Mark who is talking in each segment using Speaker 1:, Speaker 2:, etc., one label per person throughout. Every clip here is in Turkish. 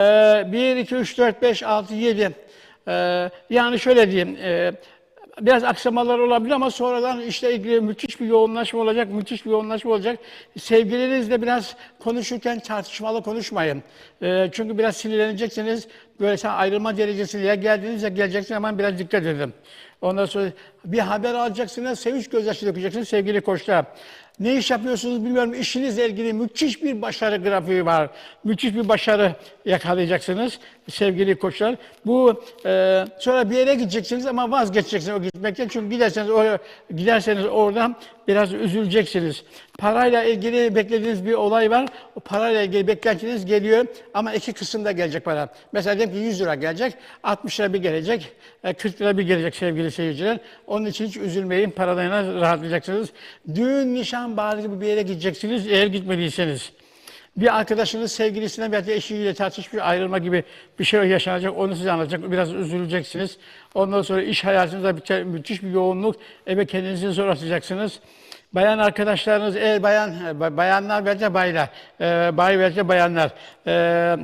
Speaker 1: Ee, 1, 2, 3, 4, 5, 6, 7. Ee, yani şöyle diyeyim, e, biraz aksamalar olabilir ama sonradan işle ilgili müthiş bir yoğunlaşma olacak, müthiş bir yoğunlaşma olacak. Sevgilerinizle biraz konuşurken tartışmalı konuşmayın. Ee, çünkü biraz sinirleneceksiniz. Böyle sen ayrılma derecesine ya geldiniz ya geleceksiniz ama biraz dikkat edin. Ondan sonra bir haber alacaksınız, sevinç gözyaşı dökeceksiniz sevgili koçlar. Ne iş yapıyorsunuz bilmiyorum. İşinizle ilgili müthiş bir başarı grafiği var. Müthiş bir başarı yakalayacaksınız sevgili koçlar. Bu e, sonra bir yere gideceksiniz ama vazgeçeceksiniz o gitmekten. Çünkü giderseniz oraya giderseniz oradan biraz üzüleceksiniz. Parayla ilgili beklediğiniz bir olay var. O parayla ilgili beklentiniz geliyor ama iki kısımda gelecek para. Mesela diyelim ki 100 lira gelecek, 60 lira bir gelecek, e, 40 lira bir gelecek sevgili seyirciler. Onun için hiç üzülmeyin, paralarına rahatlayacaksınız. Düğün, nişan, bari gibi bir yere gideceksiniz eğer gitmediyseniz. Bir arkadaşınız sevgilisinden veya eşiyle tartışmış ayrılma gibi bir şey yaşanacak. Onu size anlatacak. Biraz üzüleceksiniz. Ondan sonra iş hayatınızda bir, müthiş bir yoğunluk. Eve kendinizi zor atacaksınız. Bayan arkadaşlarınız, eğer bayan, bayanlar veya baylar, e, bay veya bayanlar, e,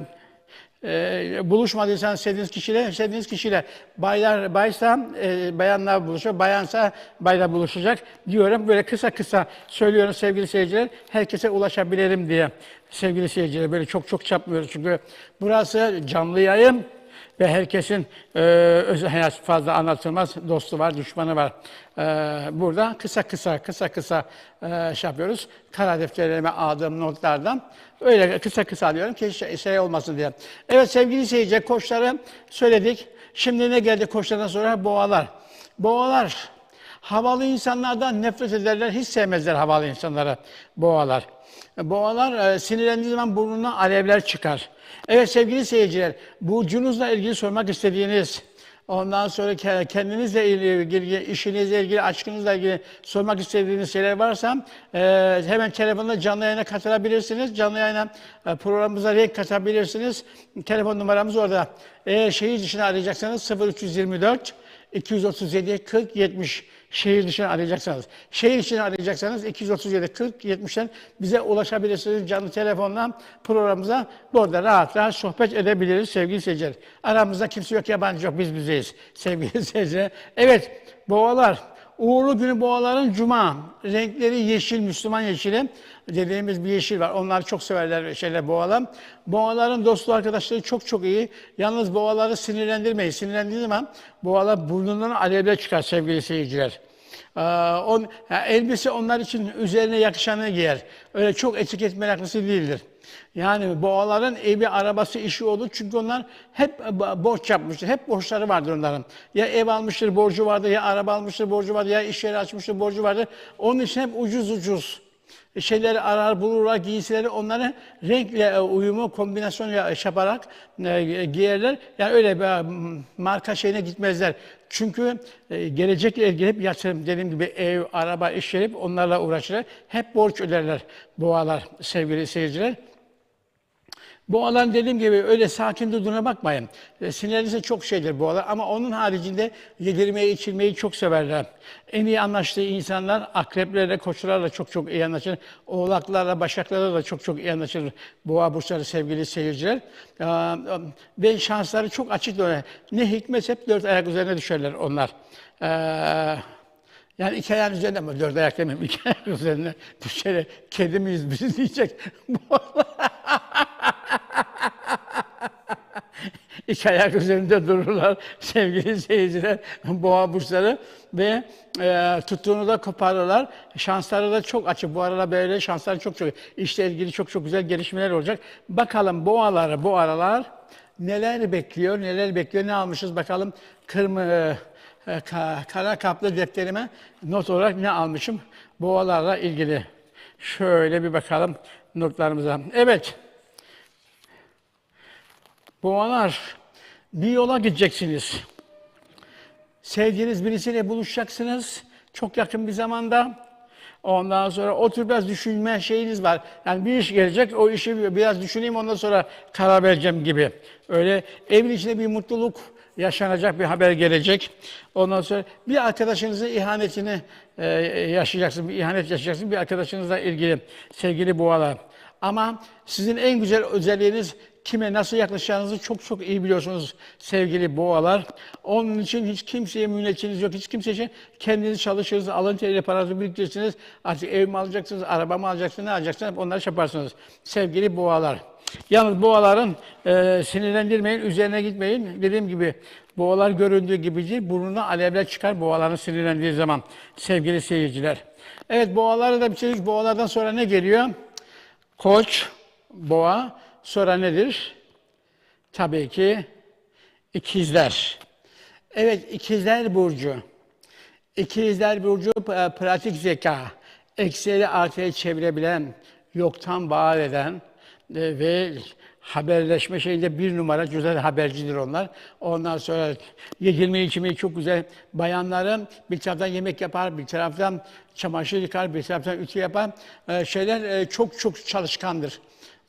Speaker 1: e, buluşmadıysanız sevdiğiniz kişiyle, sevdiğiniz kişiyle baylar baysa e, bayanlar buluşuyor, bayansa baylar buluşacak diyorum. Böyle kısa kısa söylüyorum sevgili seyirciler. Herkese ulaşabilirim diye sevgili seyirciler. Böyle çok çok çapmıyoruz çünkü burası canlı yayın ve herkesin e, özel hayat fazla anlatılmaz. Dostu var, düşmanı var. E, burada kısa kısa kısa kısa e, şey yapıyoruz. Kara defterlerime aldığım notlardan öyle kısa kısa alıyorum ki şey, şey olmasın diye. Evet sevgili seyirciler koçları söyledik. Şimdi ne geldi koçlardan sonra? Boğalar. Boğalar havalı insanlardan nefret ederler. Hiç sevmezler havalı insanları boğalar. Boğalar e, sinirlendiği zaman burnuna alevler çıkar. Evet sevgili seyirciler, burcunuzla ilgili sormak istediğiniz, ondan sonra ke- kendinizle ilgili, işinizle ilgili, aşkınızla ilgili sormak istediğiniz şeyler varsa e, hemen telefonla canlı yayına katılabilirsiniz. Canlı yayına e, programımıza renk katabilirsiniz. Telefon numaramız orada. Eğer şehir dışına arayacaksanız 0324 237 40 70 şehir dışına arayacaksanız. Şehir içine arayacaksanız 237 40 70'ten bize ulaşabilirsiniz canlı telefonla programımıza. Burada rahat rahat sohbet edebiliriz sevgili seyirciler. Aramızda kimse yok, yabancı yok, biz bizeyiz sevgili seyirciler. Evet, boğalar. Uğurlu günü boğaların cuma. Renkleri yeşil, Müslüman yeşili. Dediğimiz bir yeşil var. Onlar çok severler şeyler boğalar. Boğaların dostu arkadaşları çok çok iyi. Yalnız boğaları sinirlendirmeyin. Sinirlendiği zaman boğalar burnundan alevler çıkar sevgili seyirciler. Ee, on, yani elbise onlar için üzerine yakışanı giyer. Öyle çok etiket meraklısı değildir. Yani boğaların evi, arabası, işi olur. Çünkü onlar hep borç yapmıştır. Hep borçları vardır onların. Ya ev almıştır, borcu vardır, ya araba almıştır, borcu vardır, ya iş yeri açmıştır, borcu vardır. Onun için hep ucuz ucuz şeyleri arar, bulurlar, giysileri onları renkle e, uyumu, kombinasyon yaparak e, giyerler. Yani öyle bir e, marka şeyine gitmezler. Çünkü gelecekle ilgili hep yatırım, dediğim gibi ev, araba, iş yeri onlarla uğraşırlar. Hep borç öderler boğalar sevgili seyirciler. Boğaların dediğim gibi öyle sakin durduğuna bakmayın. E, sinirlenirse çok şeydir boğalar ama onun haricinde yedirmeyi, içirmeyi çok severler. En iyi anlaştığı insanlar akreplerle, koçlarla çok çok iyi anlaşır. Oğlaklarla, başaklarla da çok çok iyi anlaşır boğa burçları sevgili seyirciler. Ee, ve şansları çok açık. Ne hikmet hep dört ayak üzerine düşerler onlar. Ee, yani iki ayağın üzerinde mi? Dört ayak demeyeyim. İki ayak üzerine düşerek kedi miyiz biz diyecek. İki ayak üzerinde dururlar sevgili seyirciler, boğa burçları ve e, tuttuğunu da koparırlar. Şansları da çok açık. Bu aralar böyle şanslar çok çok. İşle ilgili çok çok güzel gelişmeler olacak. Bakalım boğaları bu aralar neler bekliyor, neler bekliyor, ne almışız bakalım. Kırmızı, e, kara kaplı defterime not olarak ne almışım boğalarla ilgili. Şöyle bir bakalım notlarımıza. Evet. Boğalar, bir yola gideceksiniz. Sevdiğiniz birisiyle buluşacaksınız. Çok yakın bir zamanda. Ondan sonra otur biraz düşünme şeyiniz var. Yani bir iş gelecek, o işi biraz düşüneyim ondan sonra karar vereceğim gibi. Öyle evin içinde bir mutluluk yaşanacak bir haber gelecek. Ondan sonra bir arkadaşınızın ihanetini e, yaşayacaksın, bir ihanet yaşayacaksın bir arkadaşınızla ilgili sevgili boğalar. Ama sizin en güzel özelliğiniz kime nasıl yaklaşacağınızı çok çok iyi biliyorsunuz sevgili boğalar. Onun için hiç kimseye münecciniz yok. Hiç kimse için kendiniz çalışırsınız, alın teriyle paranızı biriktirirsiniz. Artık ev mi alacaksınız, araba mı alacaksınız, ne alacaksınız onları yaparsınız. Sevgili boğalar. Yalnız boğaların e, sinirlendirmeyin, üzerine gitmeyin. Dediğim gibi boğalar göründüğü gibi değil, burnuna alevler çıkar boğaların sinirlendiği zaman sevgili seyirciler. Evet boğaları da bitirdik. Boğalardan sonra ne geliyor? Koç, boğa, sonra nedir? Tabii ki ikizler. Evet, ikizler burcu. İkizler burcu e, pratik zeka, eksileri artıya çevirebilen, yoktan var eden e, ve haberleşme şeyinde bir numara güzel habercidir onlar. Ondan sonra yedirmeyi içmeyi çok güzel. Bayanların bir taraftan yemek yapar, bir taraftan çamaşır yıkar, bir taraftan ütü yapar. E, şeyler e, çok çok çalışkandır.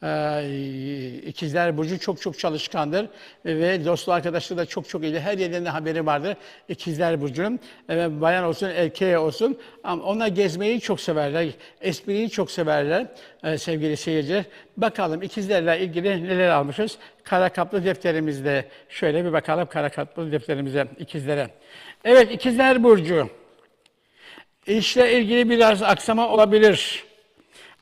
Speaker 1: Ee, İkizler Burcu çok çok çalışkandır ve dostlu arkadaşlığı da çok çok iyi. Her yerden de haberi vardır İkizler Burcu'nun. Evet, bayan olsun, erkeğe olsun. Ama onlar gezmeyi çok severler, espriyi çok severler ee, sevgili seyirciler. Bakalım ikizlerle ilgili neler almışız? Kara kaplı defterimizde. Şöyle bir bakalım kara kaplı defterimize, ikizlere. Evet, İkizler Burcu. İşle ilgili biraz aksama olabilir.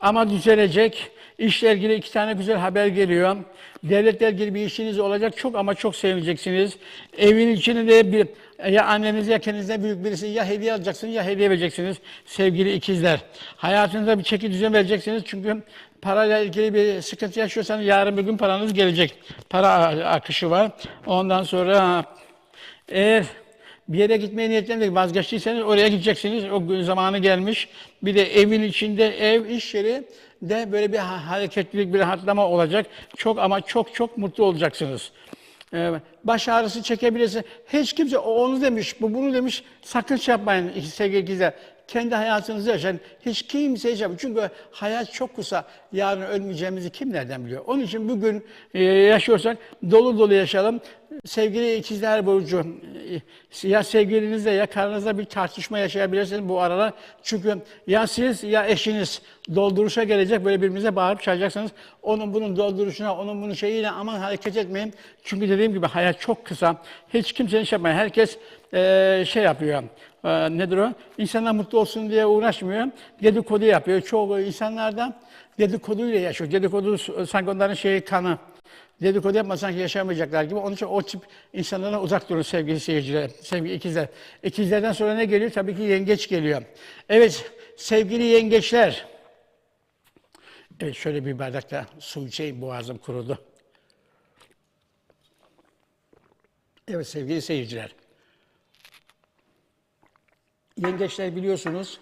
Speaker 1: Ama düzelecek. İşle ilgili iki tane güzel haber geliyor. Devletle ilgili bir işiniz olacak çok ama çok sevineceksiniz. Evin içinde bir ya anneniz ya kendinizden büyük birisi ya hediye alacaksınız ya hediye vereceksiniz sevgili ikizler. Hayatınızda bir çeki düzen vereceksiniz çünkü parayla ilgili bir sıkıntı yaşıyorsanız yarın bir gün paranız gelecek. Para akışı var. Ondan sonra eğer bir yere gitmeye niyetlendik, vazgeçtiyseniz oraya gideceksiniz. O gün zamanı gelmiş. Bir de evin içinde ev, iş yeri de böyle bir hareketlilik, bir rahatlama olacak. Çok ama çok çok mutlu olacaksınız. Ee, baş ağrısı çekebilirsiniz. Hiç kimse onu demiş, bu bunu demiş. Sakın şey yapmayın sevgili ikizler. Kendi hayatınızı yaşayın. Hiç kimse yaşamayın. Çünkü hayat çok kısa. Yarın ölmeyeceğimizi kim nereden biliyor? Onun için bugün e, yaşıyorsak dolu dolu yaşayalım. Sevgili ikizler burcu, e, ya sevgilinizle ya karınızla bir tartışma yaşayabilirsiniz bu aralar. Çünkü ya siz ya eşiniz dolduruşa gelecek böyle birbirinize bağırıp çağıracaksınız. Onun bunun dolduruşuna, onun bunun şeyiyle aman hareket etmeyin. Çünkü dediğim gibi hayat çok kısa. Hiç kimsenin şey yapmayın. Herkes e, şey yapıyor. E, nedir o? İnsanlar mutlu olsun diye uğraşmıyor. Dedikodu yapıyor. Çoğu insanlardan dedikoduyla yaşıyor. Dedikodu sanki onların şeyi kanı. Dedikodu yapmasan yaşamayacaklar gibi. Onun için o tip insanlardan uzak durun sevgili seyirciler, sevgili ikizler. İkizlerden sonra ne geliyor? Tabii ki yengeç geliyor. Evet, sevgili yengeçler. Evet, şöyle bir bardakta su içeyim, boğazım kurudu. Evet sevgili seyirciler. Yengeçler biliyorsunuz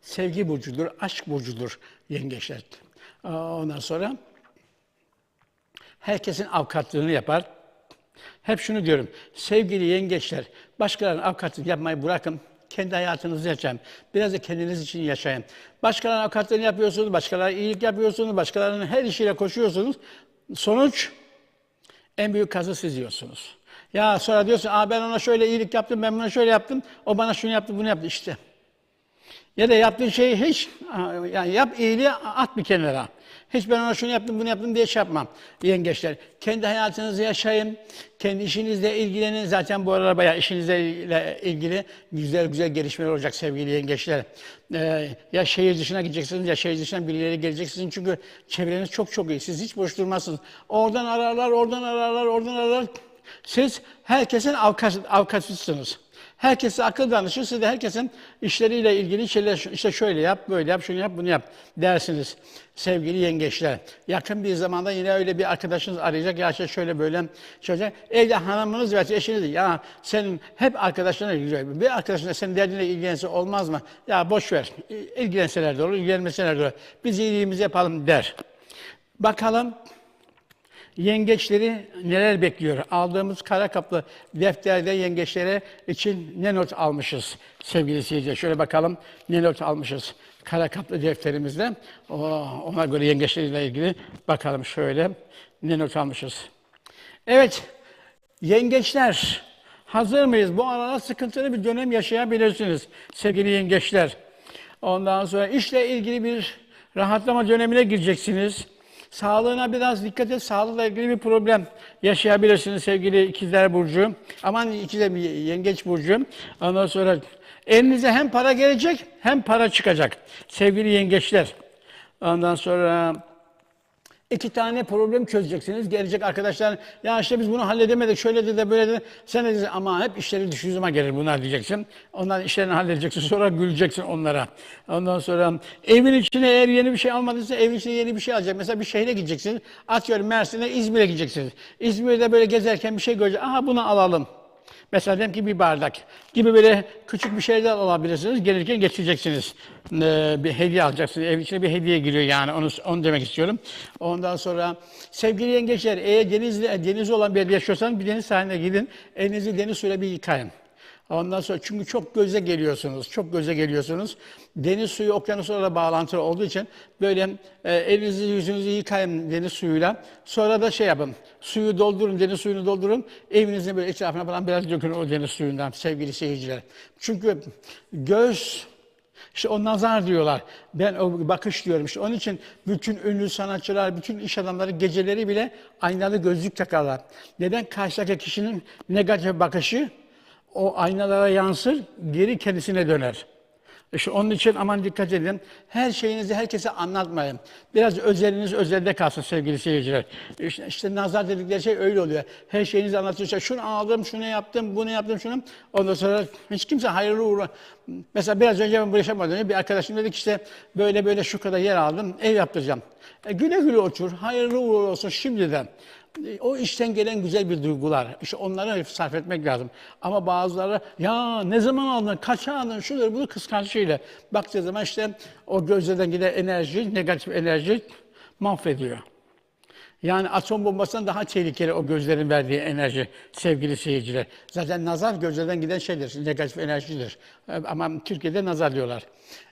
Speaker 1: sevgi burcudur, aşk burcudur yengeçler. Ondan sonra herkesin avukatlığını yapar. Hep şunu diyorum, sevgili yengeçler, başkalarının avukatlık yapmayı bırakın, kendi hayatınızı yaşayın. Biraz da kendiniz için yaşayın. Başkalarının avukatlığını yapıyorsunuz, başkalarına iyilik yapıyorsunuz, başkalarının her işiyle koşuyorsunuz. Sonuç, en büyük kazı siz yiyorsunuz. Ya sonra diyorsun, Aa, ben ona şöyle iyilik yaptım, ben buna şöyle yaptım, o bana şunu yaptı, bunu yaptı işte. Ya da yaptığın şeyi hiç, yani yap iyiliği at bir kenara. Hiç ben ona şunu yaptım, bunu yaptım diye şey yapmam yengeçler. Kendi hayatınızı yaşayın, kendi işinizle ilgilenin. Zaten bu aralar bayağı işinizle ilgili güzel güzel gelişmeler olacak sevgili yengeçler. Ee, ya şehir dışına gideceksiniz ya şehir dışından birileri geleceksiniz. Çünkü çevreniz çok çok iyi. Siz hiç boş durmazsınız. Oradan ararlar, oradan ararlar, oradan ararlar. Siz herkesin avukat, avukatısınız. Herkese akıl danışır, siz de herkesin işleriyle ilgili şeyler, işte şöyle yap, böyle yap, şunu yap, bunu yap dersiniz sevgili yengeçler. Yakın bir zamanda yine öyle bir arkadaşınız arayacak, ya işte şöyle böyle, şöyle. Evde hanımınız veya eşiniz, ya senin hep arkadaşlarına ilgili, bir arkadaşına senin derdinle ilgilense olmaz mı? Ya boş ver, ilgilenseler de olur, ilgilenmeseler de olur. Biz iyiliğimizi yapalım der. Bakalım yengeçleri neler bekliyor? Aldığımız kara kaplı defterde yengeçlere için ne not almışız sevgili seyirciler? Şöyle bakalım ne not almışız kara kaplı defterimizde. Ona göre yengeçleriyle ilgili bakalım şöyle ne not almışız. Evet, yengeçler hazır mıyız? Bu arada sıkıntılı bir dönem yaşayabilirsiniz sevgili yengeçler. Ondan sonra işle ilgili bir rahatlama dönemine gireceksiniz. Sağlığına biraz dikkat et. Sağlıkla ilgili bir problem yaşayabilirsiniz sevgili ikizler burcu. Aman ikizler yengeç burcu. Ondan sonra elinize hem para gelecek hem para çıkacak. Sevgili yengeçler. Ondan sonra İki tane problem çözeceksiniz. Gelecek arkadaşlar ya işte biz bunu halledemedik şöyle dedi böyle dedi. Sen de diyeceksin ama hep işleri düşüzüme gelir bunlar diyeceksin. Onların işlerini halledeceksin sonra güleceksin onlara. Ondan sonra evin içine eğer yeni bir şey almadıysa evin içine yeni bir şey alacak. Mesela bir şehre gideceksiniz. Atıyorum Mersin'e İzmir'e gideceksiniz. İzmir'de böyle gezerken bir şey görecek. Aha bunu alalım. Mesela diyelim ki bir bardak gibi böyle küçük bir şeyler alabilirsiniz. Gelirken getireceksiniz. Ee, bir hediye alacaksınız. Ev içine bir hediye giriyor yani. Onu, onu demek istiyorum. Ondan sonra sevgili yengeçler eğer denizli, deniz olan bir yerde yaşıyorsanız bir deniz sahiline gidin. Elinizi deniz suyuyla bir yıkayın. Ondan sonra çünkü çok göze geliyorsunuz, çok göze geliyorsunuz. Deniz suyu okyanuslarla bağlantılı olduğu için böyle e, elinizi yüzünüzü yıkayın deniz suyuyla. Sonra da şey yapın, suyu doldurun, deniz suyunu doldurun. Evinizin böyle etrafına falan biraz dökün o deniz suyundan sevgili seyirciler. Çünkü göz işte o nazar diyorlar. Ben o bakış diyorum. İşte onun için bütün ünlü sanatçılar, bütün iş adamları geceleri bile aynalı gözlük takarlar. Neden? Karşıdaki kişinin negatif bakışı o aynalara yansır, geri kendisine döner. İşte onun için aman dikkat edin. Her şeyinizi herkese anlatmayın. Biraz özeliniz özelde kalsın sevgili seyirciler. İşte, işte nazar dedikleri şey öyle oluyor. Her şeyinizi anlatıyorsa şunu aldım, şunu yaptım, bunu yaptım, şunu. Ondan sonra hiç kimse hayırlı uğra. Mesela biraz önce ben bu yaşamadan önce bir arkadaşım dedi ki işte böyle böyle şu kadar yer aldım, ev yaptıracağım. E, güle güle otur, hayırlı uğurlu olsun şimdiden. O işten gelen güzel bir duygular. İşte onlara sarf etmek lazım. Ama bazıları ya ne zaman aldın, kaça aldın, şudur bunu kıskançlığıyla. Baktığı zaman işte o gözlerden giden enerji, negatif enerji mahvediyor. Yani atom bombasından daha tehlikeli o gözlerin verdiği enerji sevgili seyirciler. Zaten nazar gözlerden giden şeydir, negatif enerjidir. Ama Türkiye'de nazar diyorlar.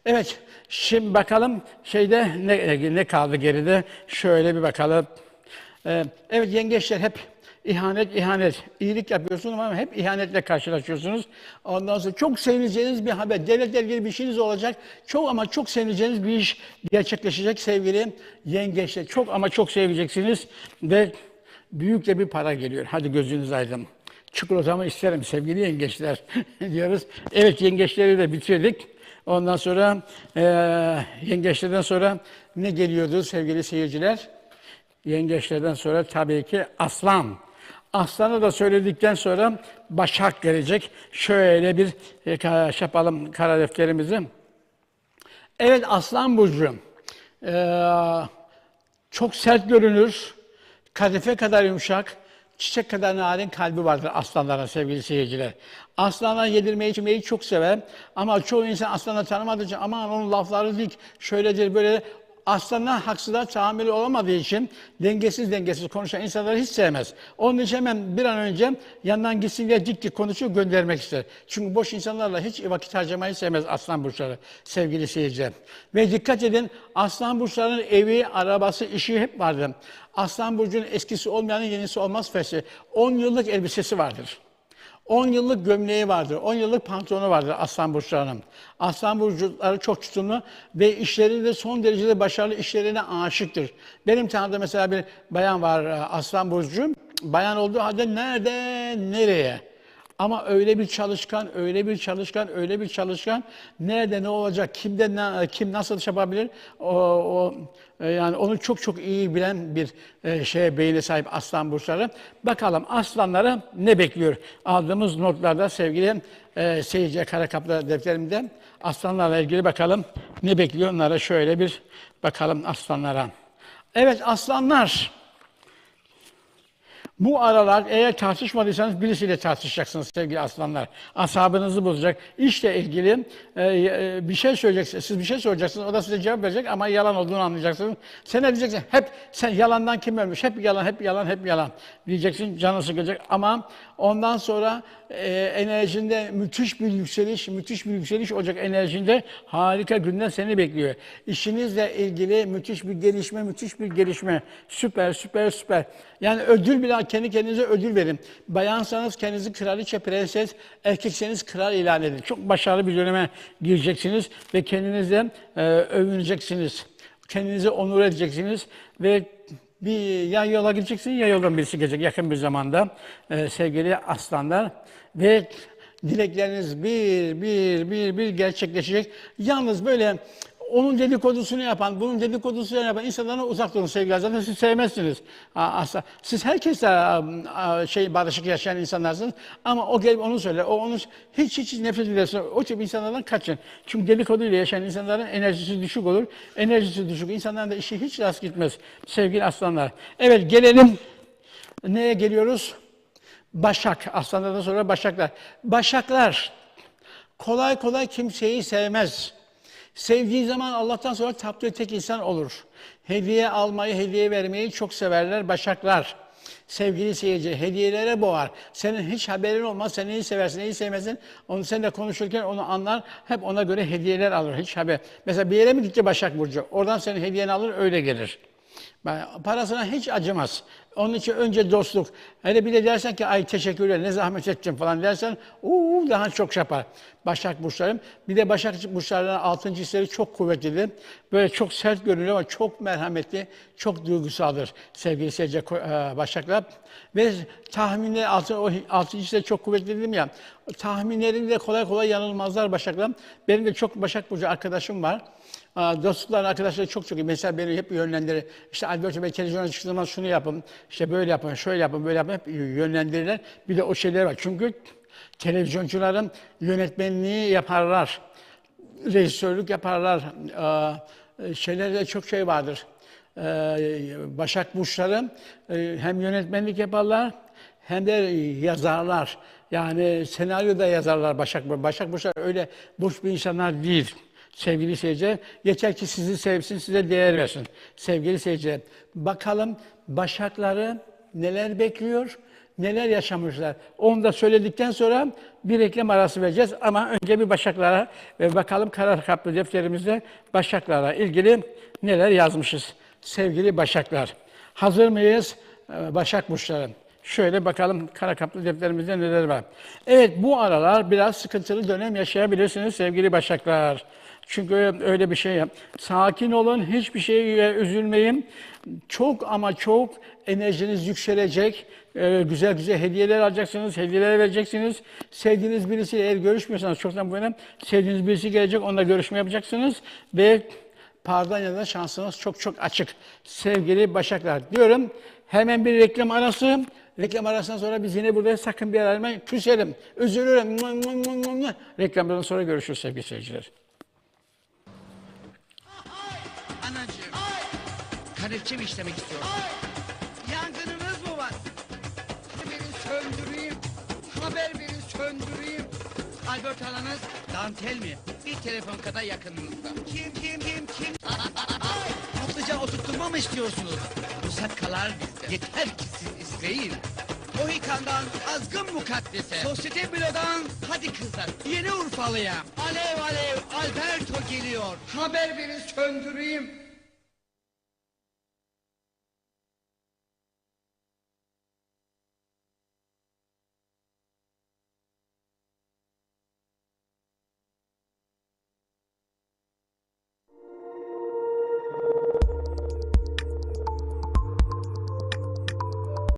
Speaker 1: Evet, şimdi bakalım şeyde ne, ne kaldı geride? Şöyle bir bakalım. Ee, evet yengeçler hep ihanet, ihanet. İyilik yapıyorsunuz ama hep ihanetle karşılaşıyorsunuz. Ondan sonra çok sevineceğiniz bir haber. Devletle ilgili bir şeyiniz olacak. Çok ama çok sevineceğiniz bir iş gerçekleşecek sevgili yengeçler. Çok ama çok seveceksiniz ve büyük de bir para geliyor. Hadi gözünüz aydın. Çikolatamı isterim sevgili yengeçler diyoruz. Evet yengeçleri de bitirdik. Ondan sonra e, yengeçlerden sonra ne geliyordu sevgili seyirciler? Yengeçlerden sonra tabii ki aslan. Aslanı da söyledikten sonra başak gelecek. Şöyle bir e, şey yapalım kara defterimizi. Evet aslan burcu. Ee, çok sert görünür. Kadife kadar yumuşak. Çiçek kadar narin kalbi vardır aslanların sevgili seyirciler. Aslanlar yedirmeyi içmeyi çok sever. Ama çoğu insan aslanı tanımadığı için aman onun lafları dik, şöyledir böyle aslanlar haksızlığa tahammülü olamadığı için dengesiz dengesiz konuşan insanları hiç sevmez. Onun için hemen bir an önce yandan gitsin diye dik dik konuşuyor göndermek ister. Çünkü boş insanlarla hiç vakit harcamayı sevmez aslan burçları sevgili seyirciler. Ve dikkat edin aslan burçlarının evi, arabası, işi hep vardır. Aslan burcunun eskisi olmayanın yenisi olmaz fesi. 10 yıllık elbisesi vardır. 10 yıllık gömleği vardır, 10 yıllık pantolonu vardır aslan burçlarının. Aslan burçları çok tutumlu ve işlerinde son derecede başarılı işlerine aşıktır. Benim tanıdığım mesela bir bayan var e, aslan burcu. Bayan olduğu halde nereden nereye? Ama öyle bir çalışkan, öyle bir çalışkan, öyle bir çalışkan. Nerede ne olacak, kimde ne, kim nasıl iş yapabilir? O, o e, yani onu çok çok iyi bilen bir e, şeye beyne sahip aslan burçları. Bakalım aslanları ne bekliyor? Aldığımız notlarda sevgili e, seyirci Karakaplı defterimde aslanlarla ilgili bakalım ne bekliyor onlara şöyle bir bakalım aslanlara. Evet aslanlar bu aralar eğer tartışmadıysanız birisiyle tartışacaksınız sevgili aslanlar. Asabınızı bozacak. İşle ilgili e, e, bir şey söyleyeceksiniz. Siz bir şey soracaksınız. O da size cevap verecek ama yalan olduğunu anlayacaksınız. Sen ne diyeceksin? Hep sen yalandan kim ölmüş? Hep yalan, hep yalan, hep yalan diyeceksin. Canı sıkılacak ama ondan sonra e, enerjinde müthiş bir yükseliş, müthiş bir yükseliş olacak enerjinde harika günler seni bekliyor. İşinizle ilgili müthiş bir gelişme, müthiş bir gelişme. Süper, süper, süper. Yani ödül bile kendi kendinize ödül verin. Bayansanız kendinizi kraliçe, prenses, erkekseniz kral ilan edin. Çok başarılı bir döneme gireceksiniz ve kendinizle e, övüneceksiniz. Kendinizi onur edeceksiniz ve bir ya yola gideceksin ya yoldan birisi gelecek yakın bir zamanda Ee, sevgili aslanlar ve dilekleriniz bir bir bir bir gerçekleşecek. Yalnız böyle onun dedikodusunu yapan, bunun dedikodusunu yapan insanlardan uzak durun sevgili Zaten siz sevmezsiniz. Asla. Siz herkesle şey barışık yaşayan insanlarsınız. Ama o gelip onu söyler. O onu hiç hiç nefret edersin. O tip insanlardan kaçın. Çünkü dedikoduyla yaşayan insanların enerjisi düşük olur. Enerjisi düşük. İnsanların da işi hiç rast gitmez. Sevgili aslanlar. Evet gelelim. Neye geliyoruz? Başak. Aslanlardan sonra başaklar. Başaklar kolay kolay kimseyi sevmez. Sevdiği zaman Allah'tan sonra taptığı tek insan olur. Hediye almayı, hediye vermeyi çok severler başaklar. Sevgili seyirci, hediyelere boğar. Senin hiç haberin olmaz, sen neyi seversin, neyi sevmezsin. Onu seninle konuşurken onu anlar, hep ona göre hediyeler alır, hiç haber. Mesela bir yere mi gitti Başak Burcu? Oradan senin hediyeni alır, öyle gelir. Parasına hiç acımaz. Onun için önce dostluk. Hele bir de dersen ki ay teşekkürler ne zahmet ettin falan dersen uuu daha çok şey yapar. Başak burçlarım. Bir de Başak burçlarının altıncı hisleri çok kuvvetlidir. Böyle çok sert görünüyor ama çok merhametli, çok duygusaldır sevgili seyirci e, Başaklar. Ve tahminleri, altı, o altıncı hisleri çok kuvvetli dedim ya. Tahminlerinde kolay kolay yanılmazlar Başaklar. Benim de çok Başak Burcu arkadaşım var. Dostluklar, arkadaşlar çok çok iyi. Mesela beni hep yönlendirir. İşte Alberto Bey televizyona çıktığı zaman şunu yapın, işte böyle yapın, şöyle yapın, böyle yapın. Hep yönlendirirler. Bir de o şeyler var. Çünkü televizyoncuların yönetmenliği yaparlar. Rejisörlük yaparlar. Şeylerde çok şey vardır. Ee, Başak Burçları e, hem yönetmenlik yaparlar hem de yazarlar. Yani senaryo da yazarlar Başak Burçları. Başak Burçları öyle boş bir insanlar değil sevgili seyirciler. Yeter ki sizi sevsin, size değer versin. Sevgili seyirciler, bakalım Başakları neler bekliyor, neler yaşamışlar. Onu da söyledikten sonra bir reklam arası vereceğiz. Ama önce bir Başaklara ve bakalım karar kaplı defterimizde Başaklara ilgili neler yazmışız. Sevgili Başaklar, hazır mıyız Ee, Başak Burçları? Şöyle bakalım kara kaplı defterimizde neler var. Evet bu aralar biraz sıkıntılı dönem yaşayabilirsiniz sevgili Başaklar. Çünkü öyle bir şey yap. Sakin olun, hiçbir şeye üzülmeyin. Çok ama çok enerjiniz yükselecek. Ee, güzel güzel hediyeler alacaksınız, hediyeler vereceksiniz. Sevdiğiniz birisiyle eğer görüşmüyorsanız çoktan bu önem. Sevdiğiniz birisi gelecek, onunla görüşme yapacaksınız. Ve Pardanya'da şansınız çok çok açık. Sevgili Başaklar diyorum. Hemen bir reklam arası. Reklam arasından sonra biz yine burada sakın bir ayrılmayın. Küserim, üzülürüm. Reklamdan sonra görüşürüz sevgili seyirciler.
Speaker 2: Kaneviçe mi işlemek istiyorsun? Yangınınız mı var? Verin söndüreyim. Haber verin söndüreyim. Albert alanız dantel mi? Bir telefon kadar yakınınızda. Kim kim kim kim? Topluca oturtturma mı istiyorsunuz? Musakkalar bizde. Yeter ki siz isteyin. Mohikan'dan azgın mukaddese. Sosyete Bilo'dan hadi kızlar. Yeni Urfalı'ya. Alev alev Alberto geliyor. Haber verin söndüreyim.